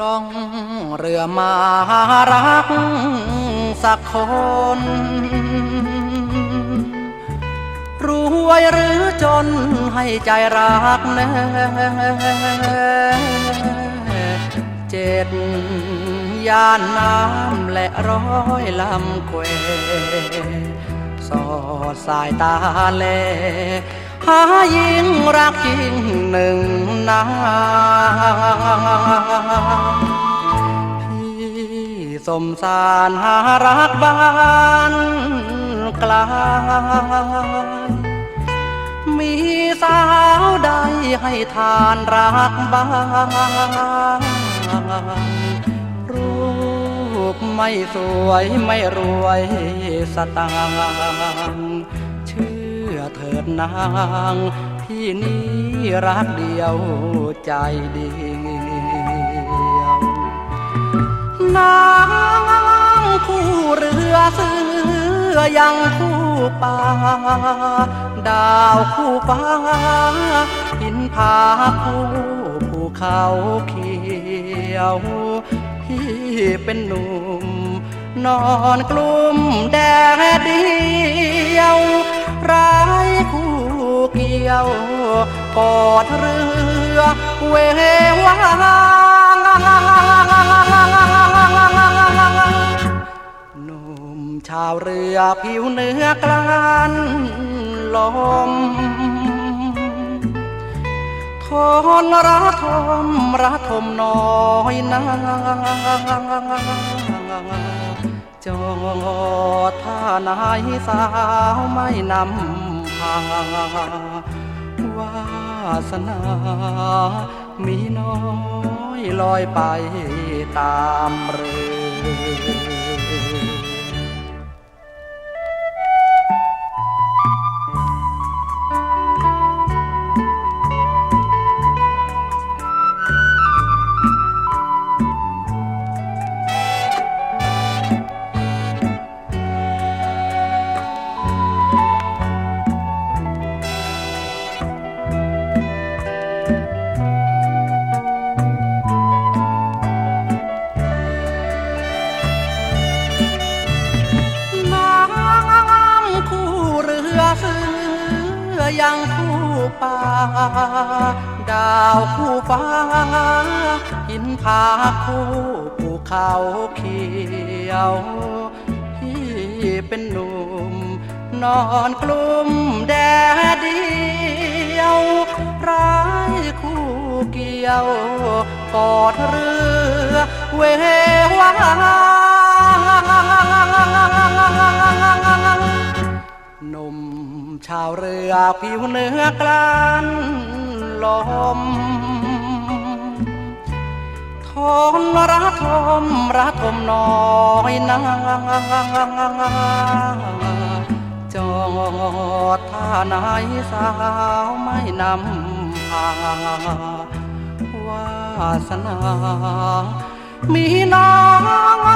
ลอมารักสักคน รวยหรือจนให้ใจรักแน่เจ็ดย่านน้ำและร้อยลำเควสอดสายตาแล หายิ่งรักยิ่งหนึ่งนาพี่สมสารหารักบ้านกลายมีสาวใดให้ทานรักบ้างรูปไม่สวยไม่รวยสตางค์ เชื่อเถิดนาง พี่นี้รักเดียวใจเดียวน้ำคู่เรือเสือยังคู่ป่าดาวคู่ฟ้าหินผาคู่ภูเขาเขียวพี่เป็นหนุ่มนอนกลุ่มแดดเดียวรายคู่เกี่ ยวกอดเรือเววาหนุ่มชาวเรือผิวเนื้อกลันลมทนระทมระทมน้อยนาจอดท่านายสาวไม่นำาวาสนา มีน้อยลอยไปตามเรือ ยังคู่ป่า ดาวคู่ฟ้า หินผาคู่ภูเขาเขียว พี่เป็นหนุ่ม นอนกลุ่มแดดเดียว ร้ายคู่เกี่ยวกอดเรือ เววา ชาวเรือผิวเนื้อกลันลมทนระทมระทมน้อยนาจอดท่านายสาวไม่นำพาวาสนา มีน้อย